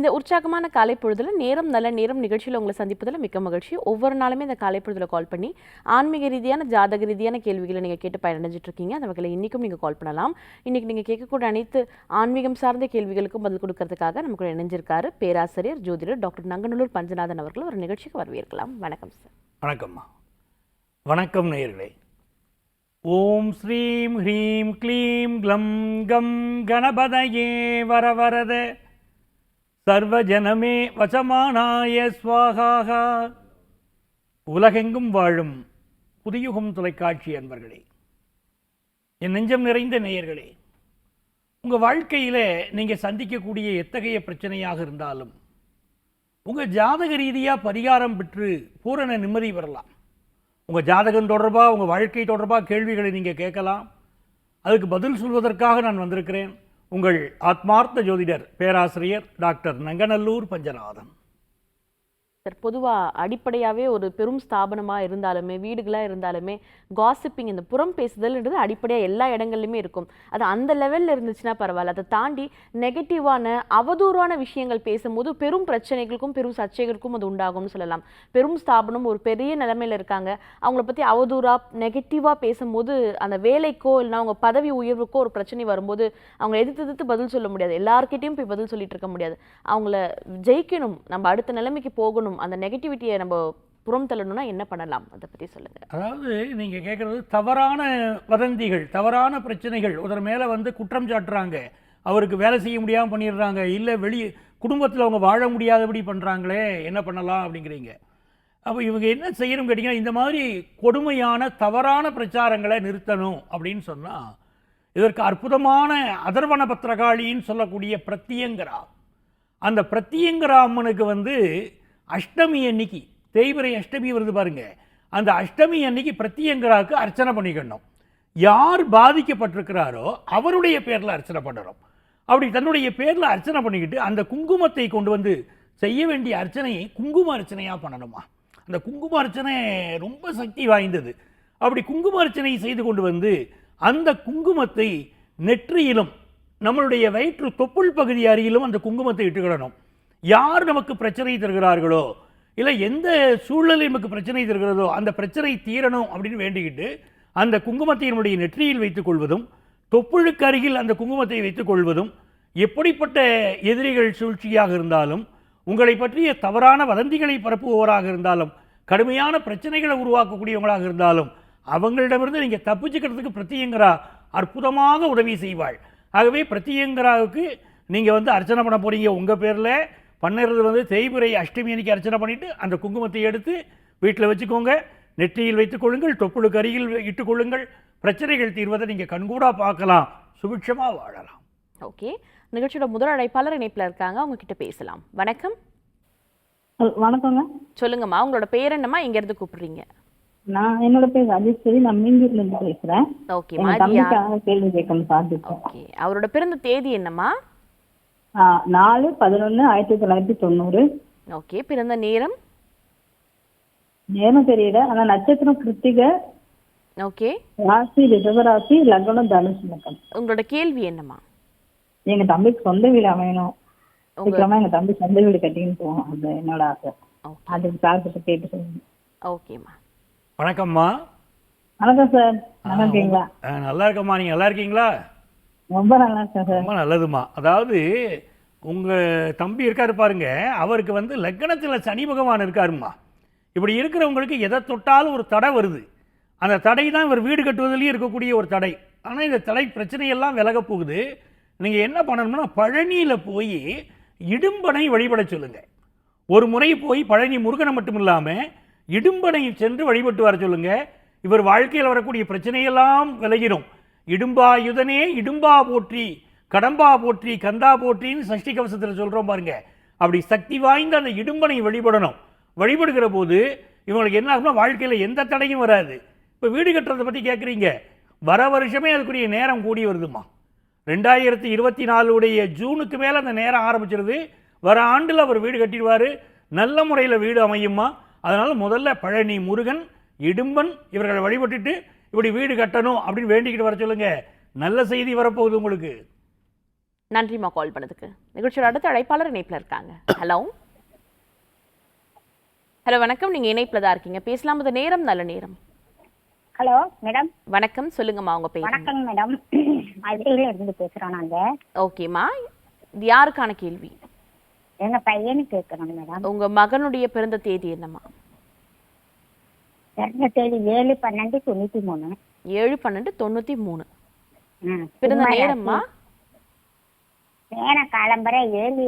இந்த உற்சாகமான காலை பொழுதில் நேரம் நல்ல நேரம் நிகழ்ச்சியில் உங்களை சந்திப்பதில் மிக்க மகிழ்ச்சி. ஒவ்வொரு நாளுமே இந்த காலை பொழுதில் கால் பண்ணி ஆன்மீக ரீதியான ஜாதக ரீதியான கேள்விகளை நீங்கள் கேட்டு பயனடைஞ்சிட்டு இருக்கீங்க. அந்த வகையில் இன்றைக்கும் நீங்கள் கால் பண்ணலாம். இன்றைக்கி நீங்கள் கேட்கக்கூடிய அனைத்து ஆன்மீகம் சார்ந்த கேள்விகளுக்கும் பதில் கொடுக்கறதுக்காக நமக்கு கூட இணைஞ்சிருக்காரு பேராசிரியர் ஜோதிடர் டாக்டர் நங்கநல்லூர் பஞ்சநாதன் அவர்கள். ஒரு நிகழ்ச்சிக்கு வரவேற்கலாம். வணக்கம் சார். வணக்கம்மா. வணக்கம் நேர்களே ஓம் ஸ்ரீம் ஹ்ரீம் க்ளீம் க்ளம் கம் கணபதயே வரவரத சர்வஜனமே வசமானாய ஸ்வாகாக உலகெங்கும் வாழும் புதியுகம் தொலைக்காட்சி அன்பர்களே என் நெஞ்சம் நிறைந்த நேயர்களே உங்கள் வாழ்க்கையில் நீங்கள் சந்திக்கக்கூடிய எத்தகைய பிரச்சனையாக இருந்தாலும் உங்கள் ஜாதக ரீதியாக பரிகாரம் பெற்று பூரண நிம்மதி பெறலாம். உங்கள் ஜாதகம் தொடர்பாக உங்கள் வாழ்க்கை தொடர்பாக கேள்விகளை நீங்கள் கேட்கலாம். அதுக்கு பதில் சொல்வதற்காக நான் வந்திருக்கிறேன். உங்கள் ஆத்மார்த்த ஜோதிடர் பேராசிரியர் டாக்டர் நங்கநல்லூர் பஞ்சநாதன். சார் பொதுவாக அடிப்படையாகவே ஒரு பெரும் ஸ்தாபனமாக இருந்தாலுமே வீடுகளாக இருந்தாலுமே காசிப்பிங் இந்த புறம் பேசுதல்ன்றது அடிப்படையாக எல்லா இடங்கள்லையுமே இருக்கும். அது அந்த லெவலில் இருந்துச்சுன்னா பரவாயில்ல. அதை தாண்டி நெகட்டிவான அவதூறான விஷயங்கள் பேசும்போது பெரும் பிரச்சனைகளுக்கும் பெரும் சர்ச்சைகளுக்கும் அது உண்டாகும்னு சொல்லலாம். பெரும் ஸ்தாபனம் ஒரு பெரிய நிலைமையில் இருக்காங்க. அவங்கள பற்றி அவதூறாக நெகட்டிவாக பேசும்போது அந்த வேலைக்கோ இல்லைனா அவங்க பதவி உயர்வுக்கோ ஒரு பிரச்சனை வரும்போது அவங்க எதிர்த்து எதிர்த்து பதில் சொல்ல முடியாது. எல்லார்கிட்டயும் போய் பதில் சொல்லிட்டு இருக்க முடியாது. அவங்கள ஜெயிக்கணும். நம்ம அடுத்த நிலைமைக்கு போகணும். அந்த நெகட்டிவிட்டியை நம்ம புறம் தள்ளணும்னா என்ன பண்ணலாம்? அதை பற்றி சொல்லுங்க. அதாவது நீங்கள் கேட்குறது தவறான வதந்திகள் தவறான பிரச்சனைகள். ஒருத்தர் மேலே வந்து குற்றம் சாட்டுறாங்க. அவருக்கு வேலை செய்ய முடியாமல் பண்ணிடுறாங்க. இல்லை வெளியே குடும்பத்தில் அவங்க வாழ முடியாதபடி பண்ணுறாங்களே என்ன பண்ணலாம் அப்படிங்கிறீங்க. அப்போ இவங்க என்ன செய்யணும் கேட்டிங்கன்னா இந்த மாதிரி கொடுமையான தவறான பிரச்சாரங்களை நிறுத்தணும் அப்படின்னு சொன்னால் இதற்கு அற்புதமான அதர்வன பத்திரகாளின்னு சொல்லக்கூடிய பிரத்தியங்கரா அந்த பிரத்தியங்கரா அம்மனுக்கு வந்து அஷ்டமி அன்னைக்கு தேய்பிரை அஷ்டமி வருது பாருங்க. அந்த அஷ்டமி அன்னைக்கு பிரத்யங்கராவுக்கு அர்ச்சனை பண்ணிக்கணும். யார் பாதிக்கப்பட்டிருக்கிறாரோ அவருடைய பேரில் அர்ச்சனை பண்ணணும். அப்படி தன்னுடைய பேரில் அர்ச்சனை பண்ணிக்கிட்டு அந்த குங்குமத்தை கொண்டு வந்து செய்ய வேண்டிய அர்ச்சனையை குங்கும அர்ச்சனையாக பண்ணணுமா? அந்த குங்கும அர்ச்சனை ரொம்ப சக்தி வாய்ந்தது. அப்படி குங்கும அர்ச்சனை செய்து கொண்டு வந்து அந்த குங்குமத்தை நெற்றியிலும் நம்மளுடைய வயிற்று தொப்புள் பகுதி அருகிலும் அந்த குங்குமத்தை இட்டுக்கிடணும். யார் நமக்கு பிரச்சனை தருகிறார்களோ இல்லை எந்த சூழ்நிலை நமக்கு பிரச்சனை தருகிறதோ அந்த பிரச்சனை தீரணும் அப்படின்னு வேண்டிக்கிட்டு அந்த குங்குமத்தை நெற்றியில் வைத்துக் கொள்வதும் தொப்புளுக்கு அருகில் அந்த குங்குமத்தை வைத்துக் கொள்வதும் எப்படிப்பட்ட எதிரிகள் சூழ்ச்சியாக இருந்தாலும் உங்களை பற்றிய தவறான வதந்திகளை பரப்புபவராக இருந்தாலும் கடுமையான பிரச்சனைகளை உருவாக்கக்கூடியவங்களாக இருந்தாலும் அவங்களிடமிருந்து நீங்கள் தப்பிச்சுக்கிறதுக்கு பிரத்தியங்கரா அற்புதமாக உதவி செய்வாள். ஆகவே பிரத்தியங்கராவுக்கு நீங்கள் வந்து அர்ச்சனை பண்ண போகிறீங்க உங்கள் பேரில் பண்ணுறது வந்து தேய்பிரை அஷ்டமி அன்னைக்கு அர்ச்சனை பண்ணிவிட்டு அந்த குங்குமத்தை எடுத்து வீட்டில் வச்சுக்கோங்க. நெற்றியில் வைத்துக் கொள்ளுங்கள் தொப்புளுக்கு அருகில் இட்டுக் கொள்ளுங்கள். பிரச்சனைகள் தீர்வதை நீங்கள் கண்கூடாக பார்க்கலாம். சுபிட்சமாக வாழலாம். ஓகே. நிகழ்ச்சியோட முதல் அழைப்பாளர் இணைப்புல இருக்காங்க. அவங்க கிட்ட பேசலாம். வணக்கம். வணக்கங்க. சொல்லுங்கம்மா உங்களோட பேர் என்னம்மா? எங்க இருந்து கூப்பிடுறீங்க? நான் என்னோட பேர் ராஜேஸ்வரி நான் மீஞ்சூர்ல இருந்து பேசுறேன் தம்பிக்காக கேள்வி கேட்கணும் ஓகே. அவரோட பிறந்த தேதி என்னம்மா? நாலு பதினொன்று ஆயிரத்தி தொள்ளாயிரத்தி தொண்ணூறு. ஓகே பிறந்த நேரம்? நேரம் தெரியல ஆனா நட்சத்திரம் கிருத்திகை ஓகே. ராசி ரிஷபராசி லக்னம் தனுஷ் லக்னம். உங்களோட கேள்வி என்னம்மா? எங்க தம்பிக்கு சொந்த வீடு அமையணும். உங்க சீக்கிரமா எங்க தம்பி சொந்த வீடு கட்டின்னு போவோம் அது என்னோட ஆசை. அதுக்கு சார் கிட்ட கேட்டு சொல்லுங்க. ஓகேம்மா. வணக்கம்மா. வணக்கம் சார். நல்லா இருக்கீங்களா? நல்லா இருக்கம்மா. நீங்கள் நல்லா இருக்கீங்களா? ரொம்ப நல்லா சார். ரொம்ப நல்லதுமா. அதாவது உங்கள் தம்பி இருக்காரு பாருங்க அவருக்கு வந்து லக்னத்தில் சனி பகவான் இருக்காருமா. இப்படி இருக்கிறவங்களுக்கு எதை தொட்டாலும் ஒரு தடை வருது. அந்த தடை தான் இவர் வீடு கட்டுவதிலேயே இருக்கக்கூடிய ஒரு தடை. ஆனால் இந்த தடை பிரச்சனையெல்லாம் விலக போகுது. நீங்கள் என்ன பண்ணணும்னா பழனியில் போய் இடும்பனை வழிபட சொல்லுங்கள் ஒரு முறை போய் பழனி முருகனை மட்டும் இல்லாமல் இடும்பனை சென்று வழிபட்டு வர சொல்லுங்கள் இவர் வாழ்க்கையில் வரக்கூடிய பிரச்சனையெல்லாம் விலகிடும் இடும்பாயுதனே இடும்பா போற்றி கடம்பா போற்றி கந்தா போற்றின்னு சஷ்டி கவசத்தில் சொல்கிறோம் பாருங்க. அப்படி சக்தி வாய்ந்த அந்த இடும்பனை வழிபடணும். வழிபடுகிற போது இவங்களுக்கு என்ன ஆகும்னா வாழ்க்கையில் எந்த தடையும் வராது. இப்போ வீடு கட்டுறதை பற்றி கேட்குறீங்க வர வருஷமே அதுக்குரிய நேரம் கூடி வருதுமா ரெண்டாயிரத்தி இருபத்தி நாலுடைய ஜூனுக்கு மேலே அந்த நேரம் ஆரம்பிச்சிருது. வர ஆண்டில் அவர் வீடு கட்டிடுவார். நல்ல முறையில் வீடு அமையுமா அதனால் முதல்ல பழனி முருகன் இடும்பன் இவர்களை வழிபட்டுட்டு இப்படி வீடு கட்டணும் அப்படின்னு வேண்டிக்கிட்டு வர சொல்லுங்க. நல்ல செய்தி வரப்போகுது உங்களுக்கு. நன்றிம்மா கால் பண்ணதுக்கு. நிகழ்ச்சியோட அடுத்த அழைப்பாளர் இணைப்புல இருக்காங்க. ஹலோ ஹலோ வணக்கம். நீங்க இணைப்புல தான் இருக்கீங்க. பேசலாம். அது நேரம் நல்ல நேரம். ஹலோ மேடம் வணக்கம். சொல்லுங்கம்மா உங்க பேர் வணக்கம் மேடம் மதுரையில இருந்து பேசுறோம் நாங்க. ஓகேம்மா. இது யாருக்கான கேள்வி? எங்க பையனு கேட்கறோம் மேடம் உங்க மகனுடைய பிறந்த தேதி என்னம்மா? பிறந்த தேதி ஏழு பன்னெண்டு தொண்ணூத்தி மூணு. ஏழு பன்னெண்டு தொண்ணூத்தி மூணு. பிறந்த நேரம்மா? காலம்பரை ஏழு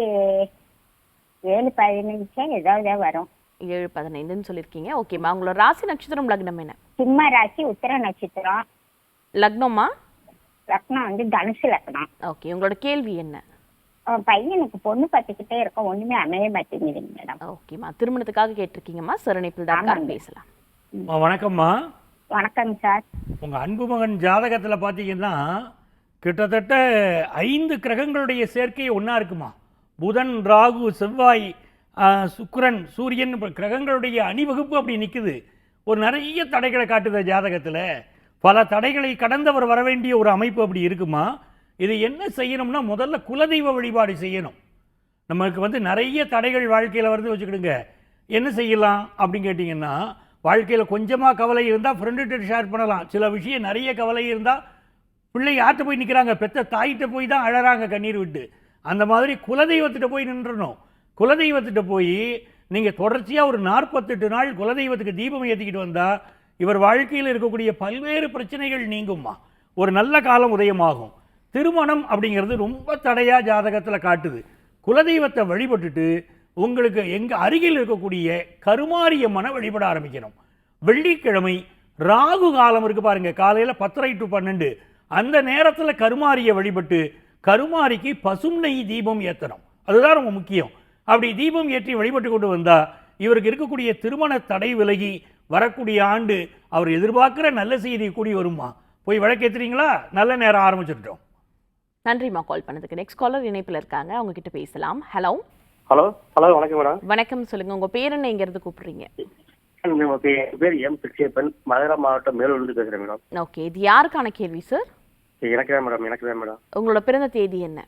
ஏழு பதினஞ்சு ஏதாவது வரும். ஏழு பதினைந்துன்னு சொல்லியிருக்கீங்க. ஓகேம்மா. உங்களோட ராசி நட்சத்திரம் லக்னம் என்ன? சிம்ம ராசி உத்தர நட்சத்திரம். லக்னம்மா? லக்னம் வந்து தனுசு லக்னம். ஓகே. உங்களோட கேள்வி என்ன? பையனுக்கு பொண்ணு பார்த்துக்கிட்டே இருக்கோம். ஒண்ணுமே அமைய மாட்டேங்குதுங்க மேடம். ஓகேம்மா. திருமணத்துக்காக கேட்டிருக்கீங்கம்மா. சிறனைப்பில் தான். பேசலாம். வணக்கம்மா. வணக்கம் சார். உங்க அன்பு மகன் ஜாதகத்துல பாத்தீங்கன்னா கிட்டத்தட்ட ஐந்து கிரகங்களுடைய சேர்க்கை ஒண்ணா இருக்குமா? புதன் ராகு செவ்வாய் சுக்கிரன் சூரியன் கிரகங்களுடைய அணிவகுப்பு அப்படி நிக்குது. ஒரு நிறைய தடைகளை காட்டுது ஜாதகத்துல. பல தடைகளை கடந்தவர் வர வேண்டிய ஒரு அமைப்பு அப்படி இருக்குமா? இது என்ன செய்யணும்னா முதல்ல குலதெய்வ வழிபாடு செய்யணும். நமக்கு வந்து நிறைய தடைகள் வாழ்க்கையில் வருது வச்சுக்கிடுங்க. என்ன செய்யலாம் அப்படின்னு கேட்டிங்கன்னா வாழ்க்கையில் கொஞ்சமாக கவலை இருந்தால் ஃப்ரெண்டுகிட்ட ஷேர் பண்ணலாம். சில விஷயம் நிறைய கவலை இருந்தால் பிள்ளை யார்கிட்ட போய் நிற்கிறாங்க பெற்ற தாயிட்ட போய் தான் அழறாங்க கண்ணீர் விட்டு. அந்த மாதிரி குலதெய்வத்திட்ட போய் நின்றணும் குலதெய்வத்திட்ட போய் நீங்கள் தொடர்ச்சியாக ஒரு நாற்பத்தெட்டு நாள் குலதெய்வத்துக்கு தீபம் ஏற்றிக்கிட்டு வந்தால் இவர் வாழ்க்கையில் இருக்கக்கூடிய பல்வேறு பிரச்சனைகள் நீங்கும்மா. ஒரு நல்ல காலம் உதயமாகும். திருமணம் அப்படிங்கிறது ரொம்ப தடையாக ஜாதகத்தில் காட்டுது. குலதெய்வத்தை வழிபட்டுட்டு உங்களுக்கு எங்கள் அருகில் இருக்கக்கூடிய கருமாரியம்மனை வழிபட ஆரம்பிக்கணும். வெள்ளிக்கிழமை ராகு காலம் இருக்குது பாருங்கள் காலையில் பத்தரை டு பன்னெண்டு. அந்த நேரத்தில் கருமாரியை வழிபட்டு கருமாரிக்கு பசும் நெய் தீபம் ஏற்றணும் அதுதான் ரொம்ப முக்கியம். அப்படி தீபம் ஏற்றி வழிபட்டு கொண்டு வந்தால் இவருக்கு இருக்கக்கூடிய திருமண தடை விலகி வரக்கூடிய ஆண்டு அவர் எதிர்பார்க்குற நல்ல செய்தி கூடி வருமா? போய் வழக்கேற்றுறீங்களா நல்ல நேரம் ஆரம்பிச்சிட்டோம். நன்றிம்மா கால் பண்ணதுக்கு. நெக்ஸ்ட் காலர் இணைப்பில் இருக்காங்க. அவங்க கிட்ட பேசலாம். ஹலோ ஹலோ ஹலோ வணக்கம் மேடம். வணக்கம் சொல்லுங்க. உங்க பேர் என்ன? இங்க இருந்து கூப்பிடுறீங்க என் பேர் எம் பிச்சையப்பன் மதுரை மாவட்டம் மேலூர்லேருந்து பேசுகிறேன் மேடம். ஓகே இது யாருக்கான கேள்வி சார்? எனக்கு தான் மேடம் எனக்கு தான் மேடம். உங்களோட பிறந்த தேதி என்ன?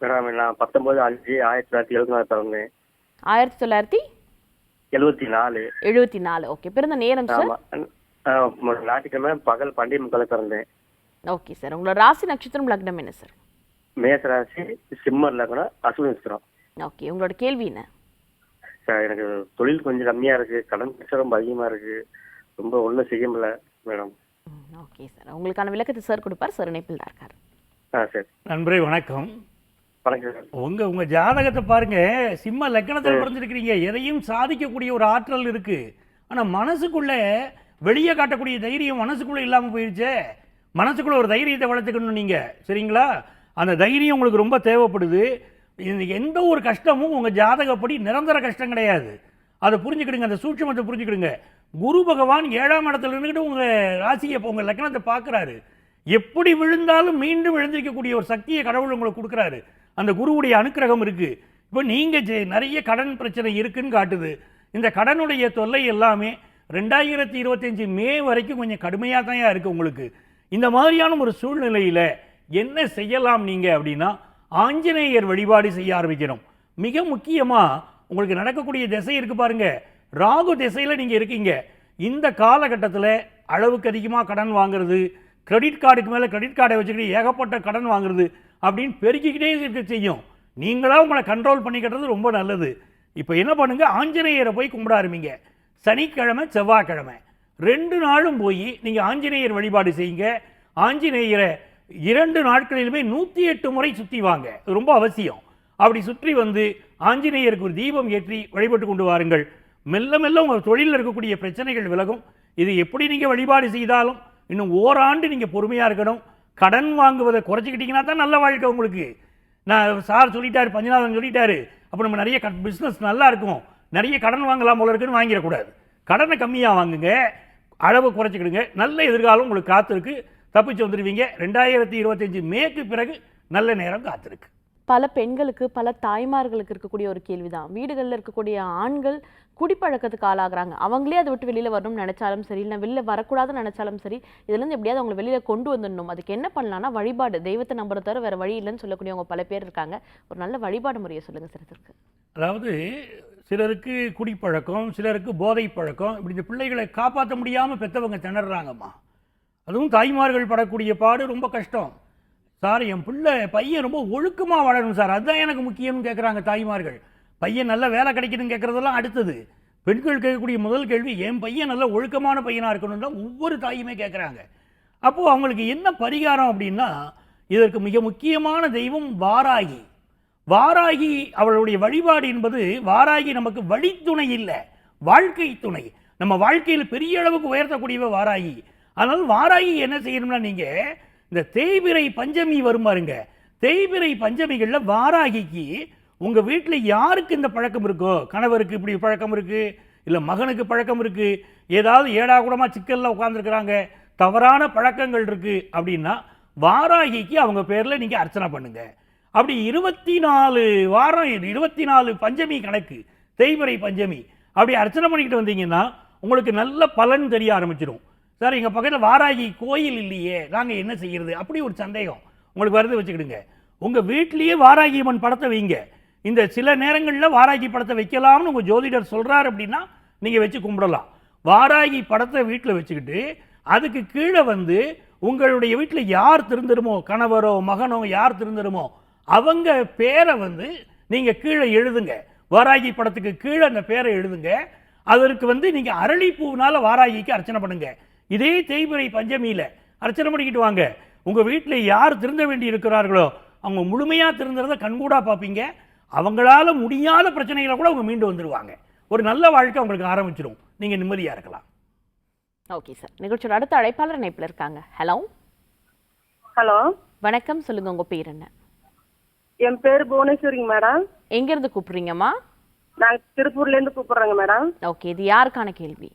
மேடம் நான் பத்தொம்பது அஞ்சு ஆயிரத்தி தொள்ளாயிரத்தி எழுபத்தி நாலு பிறந்தேன். ஆயிரத்தி தொள்ளாயிரத்தி எழுபத்தி நாலு. எழுபத்தி நாலு. ஓகே பிறந்த நேரம் சார்? ஞாயிற்றுக்கிழமை பகல் பண்டிகை முக்கால பிறந்தேன். Okay sir. உங்களோட ராசி நட்சத்திரம் லக்னம் என்ன சார்? மேசராசி சிம்மர் லக்னம் அசுவ நட்சத்திரம். ஓகே உங்களோட கேள்வி என்ன? சார் எனக்கு தொழில் கொஞ்சம் கம்மியாக இருக்குது கடன் பிரச்சனை ரொம்ப அதிகமாக இருக்குது ரொம்ப ஒன்றும் செய்ய முடியல மேடம். Okay sir. உங்களுக்கான விளக்கத்தை சார் கொடுப்பார் சார் இணைப்பில் தான் இருக்கார். ஆ சரி. நண்பரே வணக்கம். வணக்கம் உங்க உங்க ஜாதகத்தை பாருங்க. சிம்ம லக்கணத்தில் பிறந்திருக்கிறீங்க. எதையும் சாதிக்கக்கூடிய ஒரு ஆற்றல் இருக்கு. ஆனா மனசுக்குள்ள வெளியே காட்டக்கூடிய தைரியம் மனசுக்குள்ள இல்லாம போயிருச்சே. மனசுக்குள்ள ஒரு தைரியத்தை வளர்த்துக்கணும் நீங்க. சரிங்களா? அந்த தைரியம் உங்களுக்கு ரொம்ப தேவைப்படுது. இது எந்த ஒரு கஷ்டமும் உங்கள் ஜாதகப்படி நிரந்தர கஷ்டம் கிடையாது. அதை புரிஞ்சுக்கிடுங்க அந்த சூட்சமத்தை புரிஞ்சுக்கிடுங்க. குரு பகவான் ஏழாம் இடத்துல இருந்துக்கிட்டு உங்கள் ராசியை இப்போ உங்க லக்கணத்தை பார்க்குறாரு. எப்படி விழுந்தாலும் மீண்டும் எழுந்திருக்கக்கூடிய ஒரு சக்தியை கடவுள் உங்களுக்கு கொடுக்குறாரு. அந்த குருவுடைய அனுக்கிரகம் இருக்குது இப்போ நீங்கள் நிறைய கடன் பிரச்சனை இருக்குன்னு காட்டுது. இந்த கடனுடைய தொல்லை எல்லாமே ரெண்டாயிரத்தி இருபத்தஞ்சி மே வரைக்கும் கொஞ்சம் கடுமையாக தான் இருக்குது உங்களுக்கு. இந்த மாதிரியான ஒரு சூழ்நிலையில் என்ன செய்யலாம் நீங்கள் அப்படின்னா ஆஞ்சநேயர் வழிபாடு செய்ய ஆரம்பிக்கணும். மிக முக்கியமாக உங்களுக்கு நடக்கக்கூடிய திசை இருக்கு பாருங்க. ராகு திசையில் நீங்கள் இருக்கீங்க. இந்த காலகட்டத்தில் அளவுக்கு அதிகமாக கடன் வாங்குறது கிரெடிட் கார்டுக்கு மேலே கிரெடிட் கார்டை வச்சுக்கிட்டு ஏகப்பட்ட கடன் வாங்குறது அப்படின்னு பெருக்கிக்கிட்டே இருக்க செய்யும். நீங்களாக உங்களை கண்ட்ரோல் பண்ணிக்கிறது ரொம்ப நல்லது. இப்போ என்ன பண்ணுங்கள் ஆஞ்சநேயரை போய் கும்பிட ஆரம்பிங்க. சனிக்கிழமை செவ்வாய்க்கிழமை. ரெண்டு நாளும் போய் நீங்கள் ஆஞ்சநேயர் வழிபாடு செய்யுங்க. ஆஞ்சநேயரை இரண்டு நாட்களிலுமே நூற்றி எட்டு முறை சுற்றி வாங்க. ரொம்ப அவசியம். அப்படி சுற்றி வந்து ஆஞ்சநேயருக்கு ஒரு தீபம் ஏற்றி வழிபட்டு கொண்டு வாருங்கள். மெல்ல மெல்ல உங்கள் தொழிலில் இருக்கக்கூடிய பிரச்சனைகள் விலகும். இது எப்படி நீங்கள் வழிபாடு செய்தாலும் இன்னும் ஓராண்டு நீங்கள் பொறுமையாக இருக்கணும். கடன் வாங்குவதை குறைச்சிக்கிட்டீங்கன்னா தான் நல்ல வாழ்க்கை உங்களுக்கு. நான் சார் சொல்லிட்டாரு பஞ்சநாதன் சொல்லிட்டாரு. அப்போ நம்ம நிறைய பிஸ்னஸ் நல்லா இருக்கும். நிறைய கடன் வாங்கலாம் போல இருக்குன்னு வாங்கிடக்கூடாது. கடனை கம்மியாக வாங்குங்க. அளவு குறைச்சிக்கிடுங்க. நல்ல எதிர்காலம் உங்களுக்கு காத்திருக்கு. தப்பிச்சு வந்துடுவீங்க ரெண்டாயிரத்தி இருபத்தஞ்சு மேக்கு பிறகு நல்ல நேரம் காத்திருக்கு. பல பெண்களுக்கு பல தாய்மார்களுக்கு இருக்கக்கூடிய ஒரு கேள்விதான். வீடுகளில் இருக்கக்கூடிய ஆண்கள் குடிப்பழக்கத்துக்கு ஆளாகிறாங்க. அவங்களே அதை விட்டு வெளியில வரணும்னு நினைச்சாலும் சரி இல்லை வெளியில வரக்கூடாதுன்னு நினைச்சாலும் சரி இதுல இருந்து எப்படியாவது அவங்களை வெளியில கொண்டு வந்துடணும். அதுக்கு என்ன பண்ணலாம்னா வழிபாடு. தெய்வத்தை நம்புறத தவிர வேற வழி இல்லைன்னு சொல்லக்கூடியவங்க பல பேர் இருக்காங்க. ஒரு நல்ல வழிபாடு முறையை சொல்லுங்க சார் இதற்கு அதாவது சிலருக்கு குடிப்பழக்கம் சிலருக்கு போதை பழக்கம் இப்படி இந்த பிள்ளைகளை காப்பாற்ற முடியாமல் பெற்றவங்க திணறாங்கம்மா. அதுவும் தாய்மார்கள் படக்கூடிய பாடு ரொம்ப கஷ்டம். சார் என் பிள்ளை பையன் ரொம்ப ஒழுக்கமாக வளரணும் சார். அதுதான் எனக்கு முக்கியம்னு கேட்குறாங்க தாய்மார்கள். பையன் நல்ல வேலை கிடைக்கணும்னு கேட்குறதெல்லாம் அடுத்தது. பெண்கள் கேட்கக்கூடிய முதல் கேள்வி என் பையன் நல்ல ஒழுக்கமான பையனாக இருக்கணும் தான் ஒவ்வொரு தாயுமே கேட்குறாங்க அப்போது அவங்களுக்கு என்ன பரிகாரம் அப்படின்னா இதற்கு மிக முக்கியமான தெய்வம் வாராகி. வாராகி அவளுடைய வழிபாடு என்பது வாராகி நமக்கு வழித்துணை இல்லை வாழ்க்கை துணை நம்ம வாழ்க்கையில் பெரிய அளவுக்கு உயர்த்தக்கூடியவ வாராகி. அதனால் வாராகி என்ன செய்யணும்னா நீங்கள் இந்த தேய்பிரை பஞ்சமி வரும் பாருங்க. தேய்பிரை பஞ்சமிகளில் வாராகிக்கு உங்கள் வீட்டில் யாருக்கு இந்த பழக்கம் இருக்கோ? கணவருக்கு இப்படி பழக்கம் இருக்குது இல்லை மகனுக்கு பழக்கம் இருக்குது ஏதாவது ஏடாகூடமாக சிக்கலில் உட்காந்துருக்குறாங்க தவறான பழக்கங்கள் இருக்குது அப்படின்னா வாராகிக்கு அவங்க பேரில் நீங்கள் அர்ச்சனை பண்ணுங்கள் அப்படி இருபத்தி நாலு வாரம் இருபத்தி நாலு பஞ்சமி கணக்கு தேய்பிறை பஞ்சமி அப்படி அர்ச்சனை பண்ணிக்கிட்டு வந்தீங்கன்னா உங்களுக்கு நல்ல பலன் தெரிய ஆரம்பிச்சிடும் சார் எங்கள் பக்கத்தில் வாராகி கோயில் இல்லையே நாங்கள் என்ன செய்கிறது அப்படி ஒரு சந்தேகம். உங்களுக்கு வருது வச்சுக்கிடுங்க. உங்கள் வீட்லேயே வாராகி அம்மன் படத்தை வைங்க. இந்த சில நேரங்களில் வாராகி படத்தை வைக்கலாம்னு உங்கள் ஜோதிடர் சொல்கிறார் அப்படின்னா நீங்கள் வச்சு கும்பிடலாம். வாராகி படத்தை வீட்டில் வச்சுக்கிட்டு அதுக்கு கீழே வந்து உங்களுடைய வீட்டில் யார் திருந்துருமோ கணவரோ மகனோ யார் திருந்துருமோ அவங்க பேரை வந்து நீங்கள் கீழே எழுதுங்க. வாராகி படத்துக்கு கீழே அந்த பேரை எழுதுங்க. அதற்கு வந்து நீங்கள் அரளிப்பூவினால வாராகிக்கு அர்ச்சனை பண்ணுங்கள் இதே தேய்பிறை பஞ்சமியில் அர்ச்சனை பண்ணிக்கிட்டு வாங்க. உங்கள் வீட்டில் யார் திருந்த வேண்டி இருக்கிறார்களோ அவங்க முழுமையாக திருந்துறத கண்கூடா பார்ப்பீங்க அவங்களால முடியாத பிரச்சனைகளை கூட அவங்க மீண்டு வந்துடுவாங்க ஒரு நல்ல வாழ்க்கை அவங்களுக்கு ஆரம்பிச்சிடும் நீங்கள் நிம்மதியாக இருக்கலாம். Okay sir. நிகழ்ச்சியோட அடுத்த அழைப்பாளர் இணைப்புல இருக்காங்க? ஹலோ ஹலோ வணக்கம். சொல்லுங்க உங்க பேர் என்ன? என் பேர் புவனேஸ்வரிங்க மேடம் எங்க இருந்து கூப்பிடுறீங்கம்மா? நாங்க திருப்பூர்ல இருந்து கூப்பிடுறோங்க மேடம் ஓகே இது யாருக்கான கேள்வி?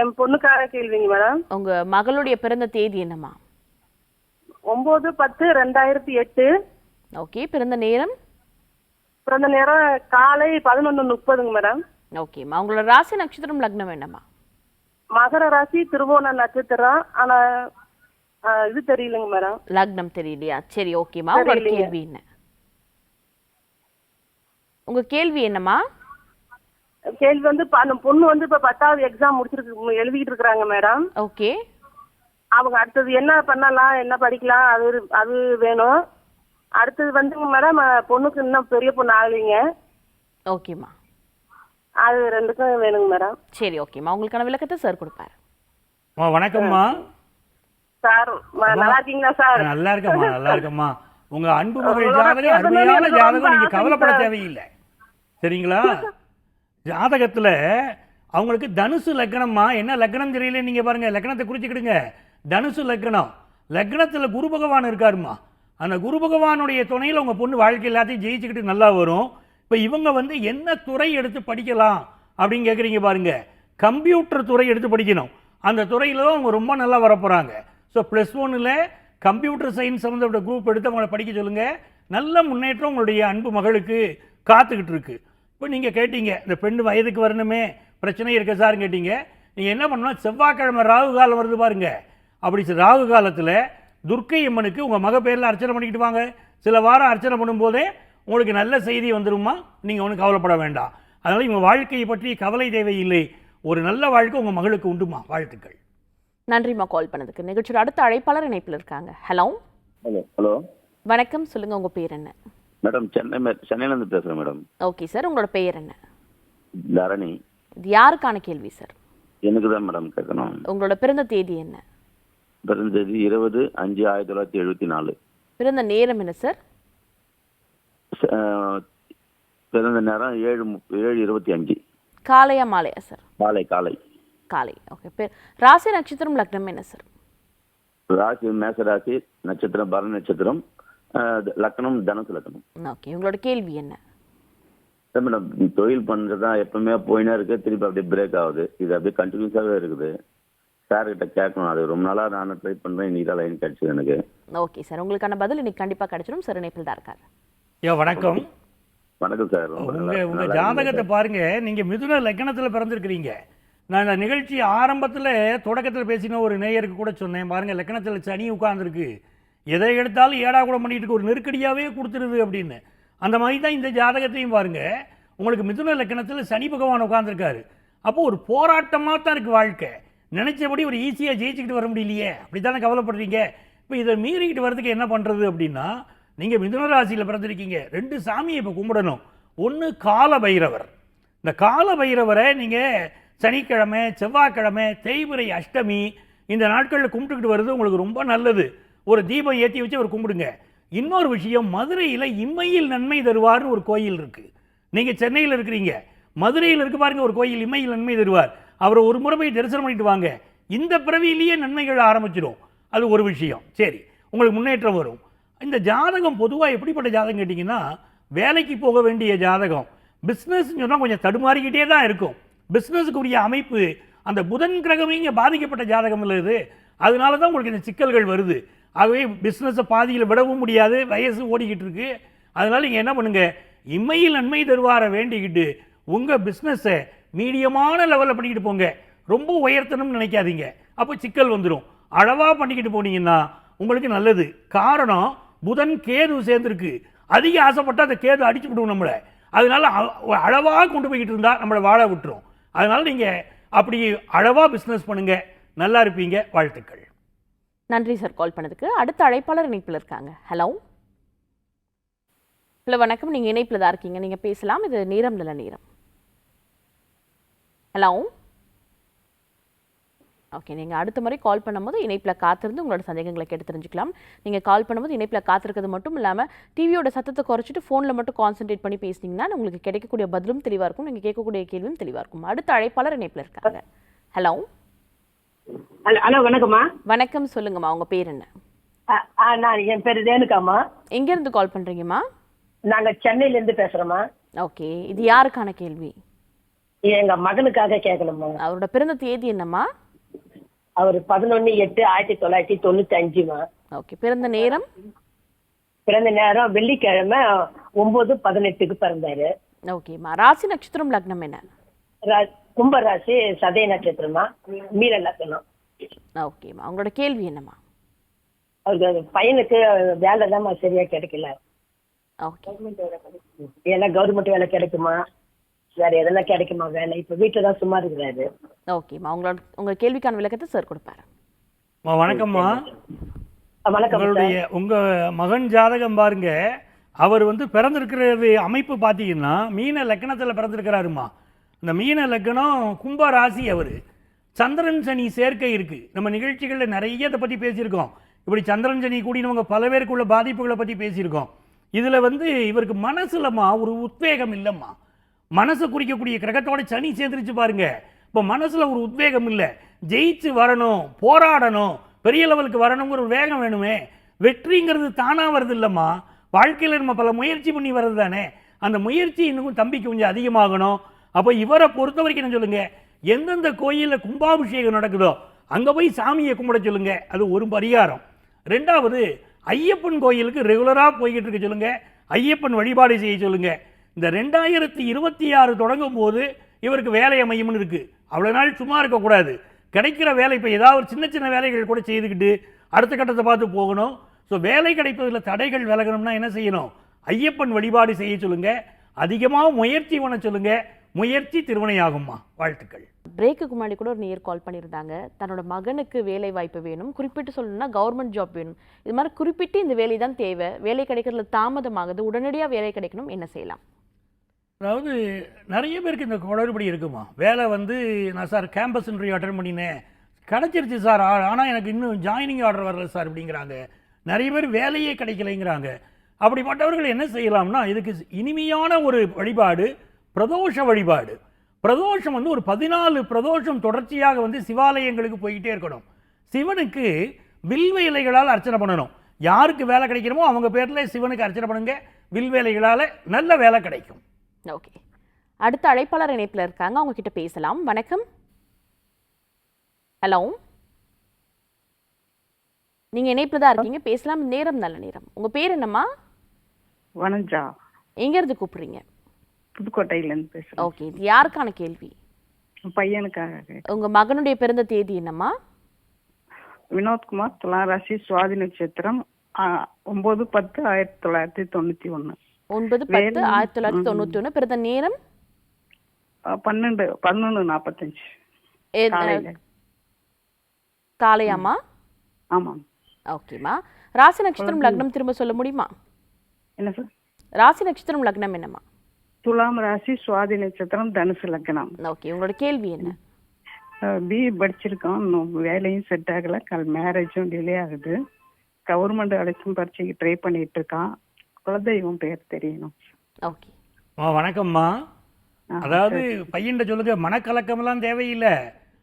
என் பொண்ணுக்கார கேள்விங்க மேடம்? உங்க மகளுடைய பிறந்த தேதி என்னம்மா? ஒன்பது பத்து ரெண்டாயிரத்தி எட்டு. ஓகே பிறந்த நேரம்? பிறந்த நேரம் காலை பதினொன்று முப்பதுங்க மேடம். ஓகேம்மா உங்களோட ராசி நட்சத்திரம் லக்னம் என்னம்மா? மகர ராசி திருவோண நட்சத்திரம். ஆனா இது தெரியலங்க மேடம். லக்னம் தெரியலையா? சரி ஓகேம்மா உங்களோட தெரியலைங்க. கேள்வி என்ன? உங்க கேள்வி என்னம்மா? கேள்வி வந்து ப- அந்த பொண்ணு வந்து இப்ப பத்தாவது எக்ஸாம் முடிச்சிருக்கு எழுதிட்டு இருக்கிறாங்க மேடம் ஓகே. அவங்க அடுத்தது என்ன பண்ணலாம் என்ன படிக்கலாம் அது அது வேணும். அடுத்தது வந்துங்க மேடம் பொண்ணுக்கு இன்னும் பெரிய பொண்ணு ஆகலைங்க. ஓகேம்மா அது ரெண்டுக்கும் வேணுங்க மேடம் சரி ஓகேம்மா உங்களுக்கான விளக்கத்தை சார் கொடுப்பாரு. வணக்கம்மா சார் நல்லா இருக்கீங்களா சார்? நல்லா இருக்கம்மா நல்லா இருக்கம்மா உங்க அன்பு மகள் ஜாதகம் அருமையான ஜாதகம் நீங்க கவலைப்பட. தேவையில்லை. சரிங்களா? ஜாதகத்தில் அவங்களுக்கு தனுசு லக்னம்மா என்ன லக்னம் தெரியல நீங்கள் பாருங்கள் லக்னத்தை குறிச்சிக்கிடுங்க. தனுசு லக்னம். லக்னத்தில் குரு பகவான் இருக்காருமா அந்த குரு பகவானுடைய துணையில் உங்கள் பொண்ணு வாழ்க்கை எல்லாத்தையும் ஜெயிச்சுக்கிட்டு நல்லா வரும். இப்போ இவங்க வந்து என்ன துறை எடுத்து படிக்கலாம் அப்படின்னு கேட்குறீங்க பாருங்கள் கம்ப்யூட்டர் துறை எடுத்து படிக்கணும். அந்த துறையில் தான் அவங்க ரொம்ப நல்லா வரப்போகிறாங்க ஸோ ப்ளஸ் ஒன்னில் கம்ப்யூட்டர் சயின்ஸ் சம்மந்தப்பட்ட குரூப் எடுத்து அவங்கள படிக்க சொல்லுங்கள் நல்ல முன்னேற்றம் உங்களுடைய அன்பு மகளுக்கு காத்துக்கிட்டு இருக்குது இப்போ நீங்கள் கேட்டீங்க இந்த பெண் வயதுக்கு வரணுமே பிரச்சனை இருக்க சார்னு கேட்டீங்க. நீங்கள் என்ன பண்ணணும்? செவ்வாய்க்கிழமை ராகு காலம் வருது பாருங்க. அப்படி ராகு காலத்தில் துர்க்கை அம்மனுக்கு உங்கள் மக பேரில் அர்ச்சனை பண்ணிக்கிட்டு வாங்க. சில வாரம் அர்ச்சனை பண்ணும்போதே உங்களுக்கு நல்ல செய்தி வந்துருமா? நீங்கள் ஒன்றும் கவலைப்பட வேண்டாம். அதனால் இவங்க வாழ்க்கையை பற்றி கவலை தேவையில்லை ஒரு நல்ல வாழ்க்கை உங்கள் மகளுக்கு உண்டுமா? வாழ்த்துக்கள். நன்றிம்மா கால் பண்ணதுக்கு. நிகழ்ச்சியோட அடுத்த அழைப்பாளர் இணைப்பில் இருக்காங்க. ஹலோ. ஹலோ. ஹலோ. வணக்கம். சொல்லுங்க உங்க பேர் என்ன? மேடம் சென்னை மே- சென்னையிலேருந்து பேசுகிறேன் மேடம். ஓகே சார் உங்களோட பெயர் என்ன? தரணி. இது யாருக்கான கேள்வி சார்? எனக்கு தான் மேடம் கேட்கணும். உங்களோட பிறந்த தேதி என்ன? பிறந்தது இருபது அஞ்சு ஆயிரத்தி தொள்ளாயிரத்தி எழுபத்தி நாலு. பிறந்த நேரம் என்ன சார்? பிறந்த நேரம் ஏழு ஏழு இருபத்தி அஞ்சு. காலையா மாலையா சார்? காலை காலை. காலை ஓகே. பேர் ராசி நட்சத்திரம் லக்னம் என்ன சார்? ராசி மேச ராசி நட்சத்திரம் பரண நட்சத்திரம். லக்னம் தனுசு லக்னம் ஓகே உங்களோட கேள்வி என்ன? மேடம் தொழில் பண்ணுறது எப்பவுமே போயினே இருக்கு திருப்பி அப்படியே பிரேக் ஆகுது. இது அப்படியே கண்டினியூஸாகவே இருக்குது. சார் கிட்ட கேட்கணும். அது ரொம்ப நாளாக நான் ட்ரை பண்ணுறேன் இன்னைக்கு தான் லைன் கிடச்சிது எனக்கு. ஓகே சார் உங்களுக்கான பதில் இன்னைக்கு கண்டிப்பா கிடைச்சிடும் சார் இணைப்பில் தான் இருக்காரு. ஐயா வணக்கம். வணக்கம் சார் உங்க ஜாதகத்தை பாருங்க. நீங்க மிதுன லக்னத்துல பிறந்திருக்கிறீங்க. நான் இந்த நிகழ்ச்சி ஆரம்பத்துல தொடக்கத்துல பேசின ஒரு நேயருக்கு கூட சொன்னேன். பாருங்க லக்னத்துல சனி உட்கார்ந்துருக்கு. எதை எடுத்தாலும் ஏடா கூட பண்ணிட்டு ஒரு நெருக்கடியாகவே கொடுத்துருது அப்படின்னு. அந்த மாதிரி தான் இந்த ஜாதகத்தையும் பாருங்கள் உங்களுக்கு மிதுன லக்கணத்தில் சனி பகவான் உட்காந்துருக்காரு அப்போது ஒரு போராட்டமாக தான் இருக்குது வாழ்க்கை. நினச்சபடி ஒரு ஈஸியாக ஜெயிச்சுக்கிட்டு வர முடியலையே. அப்படி தானே கவலைப்படுறீங்க? இப்போ இதை மீறிக்கிட்டு வரதுக்கு என்ன பண்ணுறது அப்படின்னா நீங்கள் மிதுன ராசியில் பிறந்திருக்கீங்க. ரெண்டு சாமியை இப்போ கும்பிடணும். ஒன்று கால பைரவர் இந்த கால பைரவரை நீங்கள் சனிக்கிழமை செவ்வாய்க்கிழமை தேய்பிறை அஷ்டமி இந்த நாட்களில் கும்பிட்டுக்கிட்டு வர்றது உங்களுக்கு ரொம்ப நல்லது. ஒரு தீபம் ஏற்றி வச்சு அவர் கும்பிடுங்க. இன்னொரு விஷயம் மதுரையில் இம்மையில் நன்மை தருவார்னு ஒரு கோயில் இருக்குது நீங்கள் சென்னையில் இருக்கிறீங்க. மதுரையில் இருக்க பாருங்க ஒரு கோயில் இம்மையில் நன்மை தருவார். அவரை ஒரு முறை போய் தரிசனம் பண்ணிட்டு வாங்க. இந்த பிறவியிலேயே நன்மைகள் ஆரம்பிச்சிடும் அது ஒரு விஷயம். சரி உங்களுக்கு முன்னேற்றம் வரும். இந்த ஜாதகம் பொதுவாக எப்படிப்பட்ட ஜாதகம் கேட்டிங்கன்னா வேலைக்கு போக வேண்டிய ஜாதகம். பிஸ்னஸ் சொன்னால் கொஞ்சம் தடுமாறிக்கிட்டே தான் இருக்கும். பிஸ்னஸுக்குரிய அமைப்பு அந்த புதன் கிரகமே இங்கே பாதிக்கப்பட்ட ஜாதகம் இல்லை அதனால தான் உங்களுக்கு இந்த சிக்கல்கள் வருது. ஆகவே பிஸ்னஸை பாதியில் விடவும் முடியாது வயசு ஓடிக்கிட்டு இருக்கு. அதனால நீங்கள் என்ன பண்ணுங்க? இம்மையில் நன்மை தருவார வேண்டிக்கிட்டு உங்கள் பிஸ்னஸை மீடியமான லெவலில் பண்ணிக்கிட்டு போங்க. ரொம்ப உயர்த்தணும்னு நினைக்காதீங்க. அப்போ சிக்கல் வந்துடும் அளவாக பண்ணிக்கிட்டு போனீங்கன்னா உங்களுக்கு நல்லது. காரணம் புதன் கேது சேர்ந்துருக்கு. அதிக ஆசைப்பட்டால் அந்த கேது அடிச்சு விடுவோம் நம்மளை. அதனால அ- அளவாக கொண்டு போய்கிட்டு இருந்தால் நம்மளை வாழ விட்டுரும். அதனால் நீங்கள் அப்படி அளவாக பிஸ்னஸ் பண்ணுங்கள் நல்லா இருப்பீங்க. வாழ்த்துக்கள். நன்றி சார் கால் பண்ணதுக்கு. அடுத்த அழைப்பாளர் இணைப்பில் இருக்காங்க. ஹலோ ஹலோ வணக்கம். நீங்கள் இணைப்பில் தான் இருக்கீங்க. நீங்கள் பேசலாம். இது நேரம் நல்ல நேரம். ஹலோ ஓகே நீங்கள் அடுத்த முறை கால் பண்ணும்போது இணைப்பில் காத்திருந்து உங்களோட சந்தேகங்களை கேட்டு தெரிஞ்சுக்கலாம். நீங்கள் கால் பண்ணும்போது இணைப்பில் காத்திருக்கிறது மட்டும் இல்லாமல் டிவியோட சத்தத்தை குறைச்சிட்டு ஃபோனில் மட்டும் கான்சென்ட்ரேட் பண்ணி பேசினீங்கன்னா உங்களுக்கு கிடைக்கக்கூடிய பதிலும் தெளிவாக இருக்கும். நீங்கள் கேட்கக்கூடிய கேள்வியும் தெளிவாக இருக்கும். அடுத்த அழைப்பாளர் இணைப்பில் இருக்காங்க. ஹலோ ஹலோ வணக்கம்மா. வணக்கம் சொல்லுங்கம்மா உங்கள் பேர் என்ன? நான் என் பேர் ரேணுகாம்மா. எங்கேருந்து கால் பண்ணுறீங்கம்மா நாங்க சென்னையில இருந்து பேசுறோம்மா. ஓகே இது யாருக்கான கேள்வி? எங்க மகனுக்காக கேட்கணும்மா அவரோட பிறந்த தேதி என்னம்மா? அவர் பதினொன்னு எட்டு ஆயிரத்தி தொள்ளாயிரத்தி தொண்ணூத்தி அஞ்சுமா ஓகே பிறந்த நேரம்? பிறந்த நேரம் வெள்ளிக்கிழமை ஒன்பது பதினெட்டுக்கு பிறந்தாரு. ஓகேம்மா ராசி நட்சத்திரம் லக்னம் என்ன? கும்பராசி சதய நட்சத்திரமா? மீன லக்கணம் ஓகேம்மா உங்களோட கேள்வி என்னம்மா? அவருக்கு பையனுக்கு வேலை தான் சரியா கிடைக்கல. ஏன்னா கவர்மெண்ட் வேலை கிடைக்குமா? வேற எதெல்லாம் கிடைக்குமா வேலை? இப்ப வீட்டுல தான் சும்மா இருக்கிறாரு. ஓகேம்மா உங்களோட உங்கள் கேள்விக்கான விளக்கத்தை சார் கொடுப்பாரு. வணக்கம்மா. வணக்கம் உங்களுடைய உங்க மகன் ஜாதகம் பாருங்க. அவர் வந்து பிறந்திருக்கிறது அமைப்பு பார்த்தீங்கன்னா மீன லக்னத்தில் பிறந்திருக்கிறாருமா? இந்த மீன லக்னம் கும்ப ராசி அவர். சந்திரன் சனி சேர்க்கை இருக்குது நம்ம நிகழ்ச்சிகளில் நிறைய இதை பற்றி பேசியிருக்கோம். இப்படி சந்திரன் சனி கூடினவங்க பல பேருக்குள்ள பாதிப்புகளை பற்றி பேசியிருக்கோம். இதில் வந்து இவருக்கு மனசுலம்மா ஒரு உத்வேகம் இல்லைம்மா. மனசை குறிக்கக்கூடிய கிரகத்தோட சனி சேர்ந்துருச்சு பாருங்க. இப்போ மனசில் ஒரு உத்வேகம் இல்லை. ஜெயிச்சு வரணும் போராடணும் பெரிய லெவலுக்கு வரணுங்கிற ஒரு வேகம் வேணுமே. வெற்றிங்கிறது தானாக வருது இல்லைம்மா. வாழ்க்கையில் நம்ம பல முயற்சி பண்ணி வர்றது தானே. அந்த முயற்சி இன்னும் தம்பிக்கு கொஞ்சம் அதிகமாகணும். அப்போ இவரை பொறுத்த வரைக்கும் என்ன சொல்லுங்க? எந்தெந்த கோயிலில் கும்பாபிஷேகம் நடக்குதோ அங்கே போய் சாமியை கும்பிட சொல்லுங்க. அது ஒரு பரிகாரம். ரெண்டாவது ஐயப்பன் கோயிலுக்கு ரெகுலராக போய்கிட்டு இருக்க சொல்லுங்க. ஐயப்பன் வழிபாடு செய்ய சொல்லுங்க. இந்த ரெண்டாயிரத்தி இருபத்தி ஆறு தொடங்கும் போது இவருக்கு வேலை அமையும்னு இருக்குது அவ்வளோ நாள் சும்மா இருக்கக்கூடாது கிடைக்கிற வேலை இப்போ ஏதாவது ஒரு சின்ன சின்ன வேலைகள் கூட செய்துக்கிட்டு அடுத்த கட்டத்தை பார்த்து போகணும். ஸோ வேலை கிடைப்பதில் தடைகள் விலகணும்னா என்ன செய்யணும்? ஐயப்பன் வழிபாடு செய்ய சொல்லுங்கள் அதிகமாக முயற்சி பண்ண சொல்லுங்கள் முயற்சி திருவினையாகும்மா வாழ்த்துக்கள். பிரேக்குக்கு முன்னாடி கூட ஒரு நேர் கால் பண்ணியிருந்தாங்க. தன்னோட மகனுக்கு வேலை வாய்ப்பு வேணும். குறிப்பிட்டு சொல்லணும்னா கவர்மெண்ட் ஜாப் வேணும். இது மாதிரி குறிப்பிட்டு இந்த வேலை தான் தேவை. வேலை கிடைக்கிறதுல தாமதமாகுது. உடனடியாக வேலை கிடைக்கணும். என்ன செய்யலாம்? அதாவது நிறைய பேருக்கு இந்த குளறுபடி இருக்குமா? வேலை வந்து நான் சார் கேம்பஸ் இன்டர்வியூ அட்டன் பண்ணினேன். கிடச்சிருச்சு சார். ஆனால் எனக்கு இன்னும் ஜாயினிங் ஆர்டர் வரல சார் அப்படிங்கிறாங்க. நிறைய பேர் வேலையே கிடைக்கலைங்கிறாங்க. அப்படிப்பட்டவர்கள் என்ன செய்யலாம்னா இதுக்கு இனிமையான ஒரு வழிபாடு பிரதோஷ வழிபாடு. பிரதோஷம் வந்து ஒரு பதினாலு பிரதோஷம் தொடர்ச்சியாக வந்து சிவாலயங்களுக்கு போய்கிட்டே இருக்கணும். சிவனுக்கு வில்வ இலைகளால் அர்ச்சனை பண்ணணும். யாருக்கு வேலை கிடைக்கிறமோ அவங்க பேரில் சிவனுக்கு அர்ச்சனை பண்ணுங்க. வில்வ இலைகளால் நல்ல வேலை கிடைக்கும். ஓகே அடுத்த அழைப்பாளர் இணைப்பில் இருக்காங்க. அவங்க கிட்ட பேசலாம். வணக்கம். ஹலோ நீங்க இணைப்பில் தான் இருக்கீங்க. பேசலாம். நேரம் நல்ல நேரம். உங்க பேர் என்னம்மா? வனஜா எங்க இருந்து கூப்பிடுறீங்க? புதுக்கோட்டையிலேருந்து பேசுகிறேன் ஓகே இது யாருக்கான கேள்வி? பையனுக்காக. உங்க மகனுடைய பிறந்த தேதி என்னம்மா? வினோத்குமார் துலா ராசி சுவாதி நட்சத்திரம் ஒன்பது பத்து ஆயிரத்தி தொள்ளாயிரத்தி தொண்ணூற்றி ஒன்று ஒன்பது பத்து ஆயிரத்தி தொள்ளாயிரத்தி தொண்ணூத்தி ஒண்ணு. பிறந்த நேரம்? பன்னெண்டு பதினொன்று நாற்பத்தஞ்சு காலையாம்மா? ஆமாம். ஓகேம்மா. ராசி நட்சத்திரம் லக்னம் திரும்ப சொல்ல முடியுமா? என்ன சார்? ராசி நட்சத்திரம் லக்னம் என்னம்மா? துலாம் ராசி சுவாதி நட்சத்திரம் தனுசு லக்னம். ஓகே உங்களோட கேள்வி என்ன? பிஇ படிச்சிருக்கோம். இன்னும் வேலையும் செட் ஆகலை. கல் மேரேஜும் டிலே ஆகுது. கவர்மெண்ட் அழைச்சும் பரீட்சைக்கு ட்ரை பண்ணிட்டு இருக்கான். குலதெய்வம் பேர் தெரியணும். ஓகே. வணக்கம்மா. அதாவது பையன்கிட்ட சொல்லுங்க மனக்கலக்கமெல்லாம் தேவையில்லை.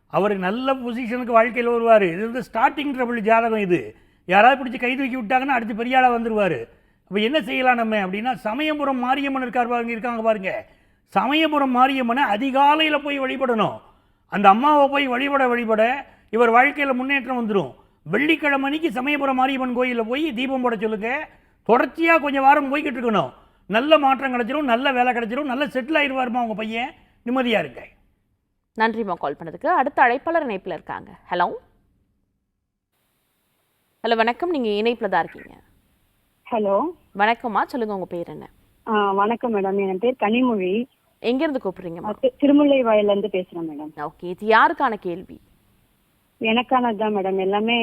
அவர் நல்ல பொசிஷனுக்கு வாழ்க்கையில் வருவார். இது வந்து ஸ்டார்டிங் ட்ரபிள் ஜாதகம் இது. யாராவது பிடிச்சி கை தூக்கி விட்டாங்கன்னா அடுத்து பெரிய ஆளாக வந்துருவார். அப்போ என்ன செய்யலாம் நம்ம அப்படின்னா சமயபுரம் மாரியம்மன் இருக்கார் பாருங்க இருக்காங்க பாருங்க. சமயபுரம் மாரியம்மனை அதிகாலையில் போய் வழிபடணும். அந்த அம்மாவை போய் வழிபட வழிபட இவர் வாழ்க்கையில் முன்னேற்றம் வந்துடும் வெள்ளிக்கிழமை அன்னைக்கு சமயபுரம் மாரியம்மன் கோயிலில் போய் தீபம் போட சொல்லுங்க. தொடர்ச்சியாக கொஞ்சம் வாரம் போய்கிட்டு இருக்கணும். நல்ல மாற்றம் கிடைச்சிரும் நல்ல வேலை கிடைச்சிரும் நல்ல செட்டில் ஆயிடுவாருமா உங்கள் பையன்? நிம்மதியாக இருங்க. நன்றிம்மா கால் பண்ணதுக்கு. அடுத்த அழைப்பாளர் இணைப்புல இருக்காங்க. ஹலோ ஹலோ வணக்கம். நீங்க இணைப்புல தான் இருக்கீங்க. ஹலோ வணக்கம்மா சொல்லுங்க உங்க பேர் என்ன? வணக்கம் மேடம். என் பேர் கனிமொழி. எங்க இருந்து கூப்பிடுறீங்கம்மா திருமுல்லை வாயில இருந்து பேசுறேன் மேடம். ஓகே இது யாருக்கான கேள்வி? எனக்கானதுதான் மேடம். எல்லாமே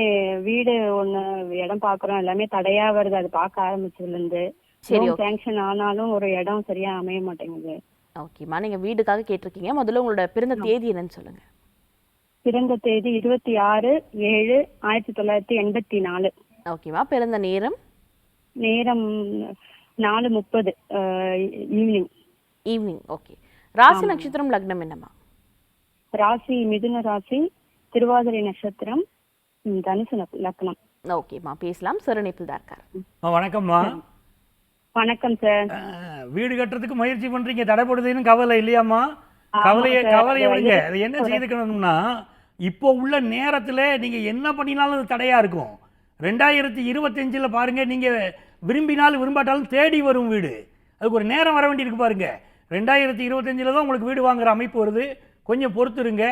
வீடு ஒண்ணு இடம் பாக்குறோம். எல்லாமே தடையா வருது. அது பார்க்க ஆரம்பிச்சதுல இருந்து சேங்ஷன் ஆனாலும் ஒரு இடம் சரியா அமைய மாட்டேங்குது. ஓகேம்மா நீங்க வீடுக்காக கேட்டிருக்கீங்க. முதல்ல உங்களோட பிறந்த தேதி என்னன்னு சொல்லுங்க. பிறந்த தேதி இருபத்தி ஆறு ஏழு ஆயிரத்தி தொள்ளாயிரத்தி எண்பத்தி நாலு. ஓகேம்மா பிறந்த நேரம்? நேரம் நாலு முப்பது ஈவினிங் ஈவினிங் ஓகே ராசி நட்சத்திரம் லக்னம் என்னம்மா? ராசி மிதுன ராசி திருவாதிரை நட்சத்திரம் தனுசு லக்- லக்னம். ஓகேம்மா பேசலாம். சார் இணைப்பில் தான் இருக்கார். வணக்கம்மா. வணக்கம் சார் வீடு கட்டுறதுக்கு முயற்சி பண்ணுறீங்க தடைப்படுதுன்னு கவலை இல்லையாம்மா? கவலையை. கவலையை அது விடுங்க அதை என்ன செய்துக்கணும்னா இப்போ உள்ள நேரத்தில் நீங்கள் என்ன பண்ணினாலும் அது தடையாக இருக்கும். ரெண்டாயிரத்தி இருபத்தஞ்சில் பாருங்கள் நீங்கள் விரும்பினாலும் விரும்பாட்டாலும் தேடி வரும் வீடு. அதுக்கு ஒரு நேரம் வர வேண்டியிருக்கு பாருங்கள் ரெண்டாயிரத்தி இருபத்தஞ்சில் தான் உங்களுக்கு வீடு வாங்குற அமைப்பு வருது. கொஞ்சம் பொறுத்துருங்க.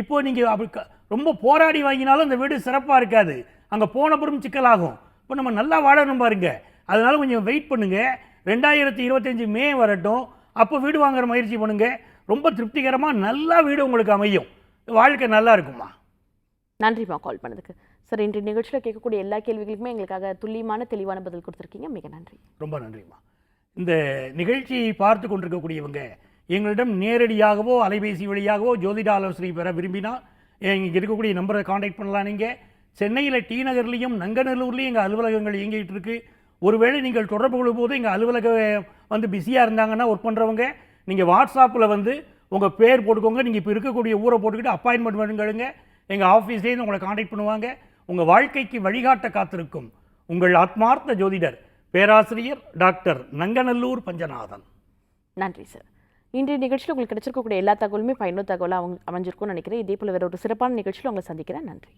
இப்போது நீங்கள் அப்படி ரொம்ப போராடி வாங்கினாலும் அந்த வீடு சிறப்பாக இருக்காது. அங்கே போனப்புறம் சிக்கலாகும். இப்போ நம்ம நல்லா வாழணும் பாருங்க. அதனால் கொஞ்சம் வெயிட் பண்ணுங்கள் ரெண்டாயிரத்தி இருபத்தஞ்சி மே வரட்டும். அப்போ வீடு வாங்குற முயற்சி பண்ணுங்க. ரொம்ப திருப்திகரமாக நல்லா வீடு உங்களுக்கு அமையும். வாழ்க்கை நல்லா இருக்குமா நன்றிம்மா கால் பண்ணதுக்கு. சார் இன்றைய நிகழ்ச்சியில் கேட்கக்கூடிய எல்லா கேள்விகளுக்குமே எங்களுக்காக துல்லியமான தெளிவான பதில் கொடுத்துருக்கீங்க. மிக நன்றி. ரொம்ப நன்றிம்மா. இந்த நிகழ்ச்சியை பார்த்து கொண்டிருக்கக்கூடியவங்க எங்களிடம் நேரடியாகவோ அலைபேசி வழியாகவோ ஜோதிட ஆலோசனை பெற விரும்பினால் இங்கே இருக்கக்கூடிய நம்பரை காண்டாக்ட் பண்ணலாம் நீங்கள் சென்னையில் டி நகர்லேயும் நங்கநல்லூர்லேயும் எங்கள் அலுவலகங்கள் இயங்கிட்டு இருக்கு. ஒருவேளை நீங்கள் தொடர்பு கொள்ளும் போது எங்கள் அலுவலகம் வந்து பிஸியாக இருந்தாங்கன்னா ஒர்க் பண்ணுறவங்க நீங்கள் வாட்ஸ்அப்பில் வந்து உங்கள் பேர் போட்டுக்கோங்க. நீங்கள் இப்போ இருக்கக்கூடிய ஊரை போட்டுக்கிட்டு அப்பாயின்மெண்ட் பண்ணுங்க. எங்கள் ஆஃபீஸ்லேருந்து உங்களை காண்டாக்ட் பண்ணுவாங்க. உங்கள் வாழ்க்கைக்கு வழிகாட்ட காத்திருக்கும் உங்கள் ஆத்மார்த்த ஜோதிடர் பேராசிரியர் டாக்டர் நங்கநல்லூர் பஞ்சநாதன். நன்றி சார். இன்றைய நிகழ்ச்சியில் உங்களுக்கு கிடைச்சிருக்கக்கூடிய எல்லா தகவலுமே பயனுள்ள தகவலாக அவங்க அமைஞ்சிருக்கும்னு நினைக்கிறேன். இதே போல் வேற ஒரு சிறப்பான நிகழ்ச்சியில் உங்களை சந்திக்கிறேன். நன்றி.